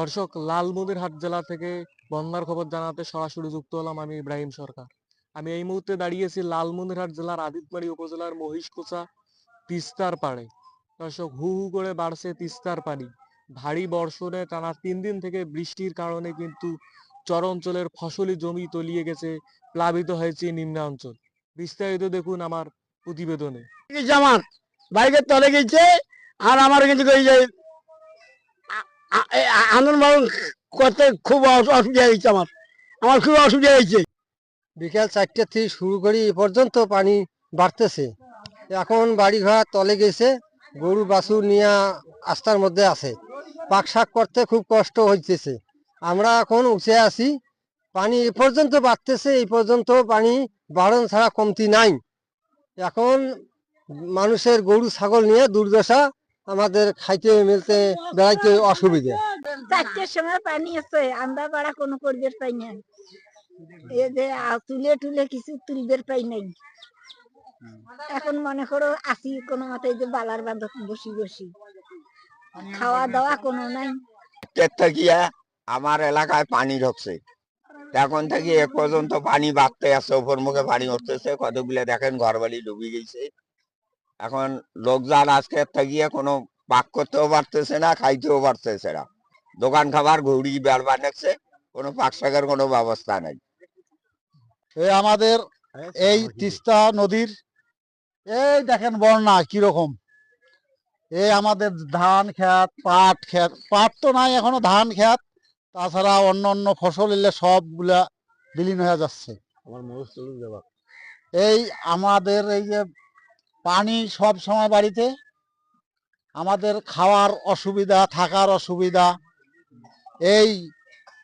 দর্শক, লালমনিরহাট জেলা থেকে বন্যার খবর জানাতে সরাসরি যুক্ত হলাম আমি ইব্রাহিম সরকার। আমি এই মুহূর্তে দাঁড়িয়েছি লালমনিরহাট জেলার আদিতবাড়ি উপজেলার মহিষকুচা তিস্তার পাড়ে। দর্শক, হু হু করে বাড়ছে তিস্তার পানি। ভারী বর্ষণে টানা তিন দিন থেকে বৃষ্টির কারণে কিন্তু চর অঞ্চলের ফসলি জমি তলিয়ে গেছে, প্লাবিত হয়েছে নিম্নাঞ্চল। বিস্তারিত দেখুন আমার প্রতিবেদনে। আমার বাইকের তলে গেছে, আর আমার কিন্তু ওই যে আ- আ- এ- আ- আনন্দ পালন করতে খুব অসুবিধা হয়েছে আমার। আমার খুব অসুবিধা হয়েছে। বিকেল চারটে থেকে শুরু করি, এ পর্যন্ত পানি বাড়তেছে। এখন বাড়ি ঘর তলে গেছে, গরু বাছুর নিয়ে আস্তার মধ্যে আছে। পাক শাক করতে খুব কষ্ট হইতেছে। আমরা এখন উঠে আছি, পানি এ পর্যন্ত বাড়তেছে, এই পর্যন্ত পানি বাড়ন ছাড়া কমতি নাই। এখন মানুষের গরু, ছাগল নিয়ে দুর্দশা আমাদের খাইতে মিলতে বেড়াইতে অসুবিধা। চারটের সময় পানি আছে আমরা পাড়া কোনো করবের পাই নাই। এই যে তুলে টুলে কিছু তুলবের পাই নাই। এখন মনে করো আসি কোনো মতে যে বালার বাঁধক বসি বসি। খাওয়া দাওয়া কোনো নাই। থাকিয়া আমার এলাকায় পানি ঢুকছে। এখন থেকে এ পর্যন্ত পানি বাড়তে আছে ওপর মুখে পানি উঠতেছে। কতগুলো দেখেন ঘর বাড়ি ডুবে গেছে। এখন লোকজন আজকে থাকিয়ে কোনো পাক করতেও পারতেছে না খাইতেও পারতেছে না। দোকান খাবার ঘুড়ি বেড়বার নেছে কোনো পাক শাকের কোনো ব্যবস্থা নাই। এই আমাদের এই তিস্তা নদীর এই দেখেন বন্যা কীরকম। এই আমাদের ধান ক্ষেত পাট ক্ষেত পাট তো নাই এখনও ধান ক্ষেত তাছাড়া অন্য অন্য ফসল এলে সবগুলা বিলীন হয়ে যাচ্ছে। এই আমাদের এই যে পানি সব সময় বাড়িতে। আমাদের খাওয়ার অসুবিধা থাকার অসুবিধা এই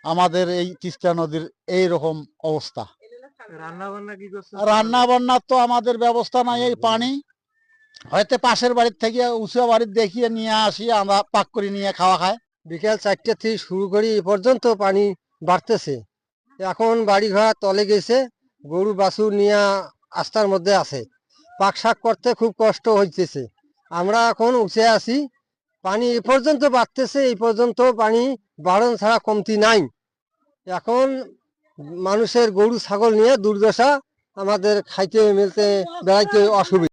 আমাদের এই তিস্তা নদীর এই রকম অবস্থা রান্না বান্নার তো আমাদের ব্যবস্থা নাই এই পানি। হয়তো পাশের বাড়ির থেকে উঁচু বাড়ির দেখিয়ে নিয়ে আসি আমরা পাক করে নিয়ে খাওয়া খায়। বিকেল চারটে থেকে শুরু করি এ পর্যন্ত পানি বাড়তেছে। এখন বাড়ি ঘর তলে গেছে গরু বাছুর নিয়ে আস্তার মধ্যে আছে। পাক শাক করতে খুব কষ্ট হইতেছে। আমরা এখন উঠে আছি। পানি এ পর্যন্ত বাড়তেছে, এই পর্যন্ত পানি বাড়ন ছাড়া কমতি নাই। এখন মানুষের গরু, ছাগল নিয়ে দুর্দশা আমাদের খাইতে, মিলতে, বেড়াইতে অসুবিধা।